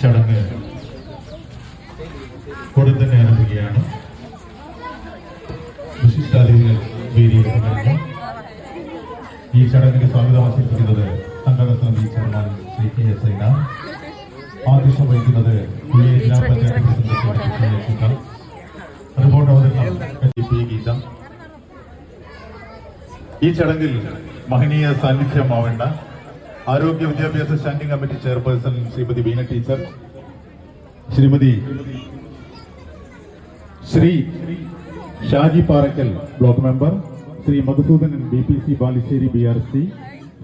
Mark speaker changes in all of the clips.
Speaker 1: ചടങ്ങ് ഉടൻ തന്നെ ആരംഭിക്കുകയാണ്. വിശിഷ്ടാതിഥികൾ വേദിയിലേക്ക് ഈ ചടങ്ങിന് സ്വാഗതം ആശംസിക്കുന്നത് സംഘടന സമിതി chairman Shri K S Saina ആദ്യം വഹിക്കുന്നത് പുള്ളിയെ ജില്ലാ പഞ്ചായത്ത് പ്രസിഡന്റ് റിപ്പോർട്ട് അവതരണം ഈ ചടങ്ങിൽ മഹനീയ സാന്നിധ്യമാവേണ്ട ആരോഗ്യ വിദ്യാഭ്യാസ standing committee chairperson Shrimati Beena teacher Shrimati Shri Shaji Parakkal block member Shri Madhusudanan B P C Balussery B R C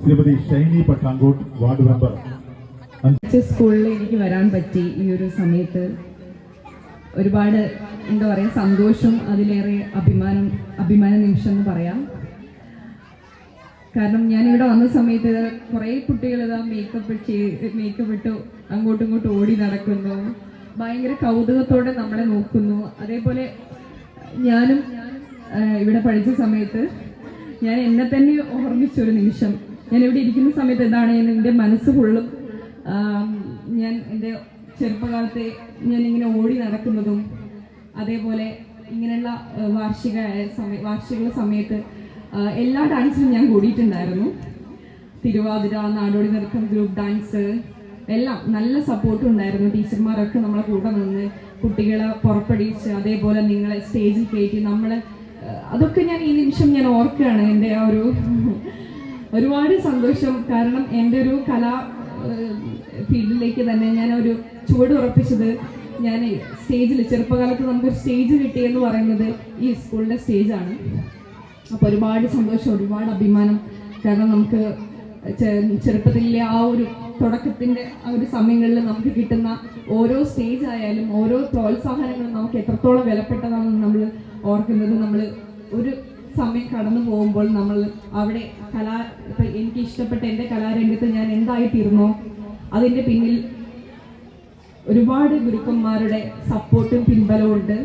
Speaker 1: Shrimati Shiny Pattankottu ward member.
Speaker 2: സ്കൂളിലേക്ക് വരാൻ പറ്റി ഈ ഒരു സമയത്ത്. ഒരുപാട് എന്താ പറയുക സന്തോഷം അതിലേറെ അഭിമാനം അഭിമാന നിമിഷം എന്ന് പറയാം. കാരണം ഞാൻ ഇവിടെ വന്ന സമയത്ത് കുറേ കുട്ടികൾ ഇതാ മേക്കപ്പ് മേക്കപ്പ് ഇട്ട് അങ്ങോട്ടും ഇങ്ങോട്ടും ഓടി നടക്കുന്നു. ഭയങ്കര കൗതുകത്തോടെ നമ്മളെ നോക്കുന്നു. അതേപോലെ ഞാനും ഇവിടെ പഠിച്ച സമയത്ത് ഞാൻ എന്നെ തന്നെ ഓർമ്മിച്ച ഒരു നിമിഷം. ഞാൻ ഇവിടെ ഇരിക്കുന്ന സമയത്ത് എന്താണ് ഞാൻ എന്റെ മനസ്സ് ഫുള്ളും ഞാൻ എന്റെ ചെറുപ്പകാലത്തെ ഞാൻ ഇങ്ങനെ ഓടി നടക്കുന്നതും അതേപോലെ ഇങ്ങനെയുള്ള വാർഷിക വാർഷിക സമയത്ത് എല്ലാ ഡാൻസിലും ഞാൻ കൂടിയിട്ടുണ്ടായിരുന്നു. തിരുവാതിര നാടോടി നൃത്തം ഗ്രൂപ്പ് ഡാൻസ് എല്ലാം നല്ല സപ്പോർട്ടും ഉണ്ടായിരുന്നു. ടീച്ചർമാരൊക്കെ നമ്മളെ കൂടെ നിന്ന് കുട്ടികളെ പുറപ്പെടിച്ച് അതേപോലെ നിങ്ങളെ സ്റ്റേജിൽ കയറ്റി നമ്മൾ അതൊക്കെ ഞാൻ ഈ നിമിഷം ഞാൻ ഓർക്കുകയാണ്. എന്റെ ആ ഒരു ഒരുപാട് സന്തോഷം. കാരണം എന്റെ ഒരു കലാ ഫീൽഡിലേക്ക് തന്നെ ഞാൻ ഒരു ചുവട് ഉറപ്പിച്ചത് ഞാൻ സ്റ്റേജിൽ ചെറുപ്പകാലത്ത് നമുക്കൊരു സ്റ്റേജ് കിട്ടിയെന്ന് പറയുന്നത് ഈ സ്കൂളിന്റെ സ്റ്റേജാണ്. അപ്പോൾ ഒരുപാട് സന്തോഷം ഒരുപാട് അഭിമാനം. കാരണം നമുക്ക് ചെറുപ്പത്തിലെ ആ ഒരു തുടക്കത്തിന്റെ ആ ഒരു സമയങ്ങളിൽ നമുക്ക് കിട്ടുന്ന ഓരോ സ്റ്റേജ് ആയാലും ഓരോ പ്രോത്സാഹനങ്ങളും നമുക്ക് എത്രത്തോളം വിലപ്പെട്ടതാണെന്ന് നമ്മൾ ഓർക്കുന്നത്. നമ്മൾ ഒരു സമയം കടന്നു പോകുമ്പോൾ നമ്മൾ അവിടെ കലാ ഇപ്പം എനിക്ക് ഇഷ്ടപ്പെട്ട എന്റെ കലാരംഗത്ത് ഞാൻ എന്തായിത്തീർന്നോ? അതിന്റെ പിന്നിൽ ഒരുപാട് ഗുരുക്കന്മാരുടെ സപ്പോർട്ടും പിൻബലവും ഉണ്ട്.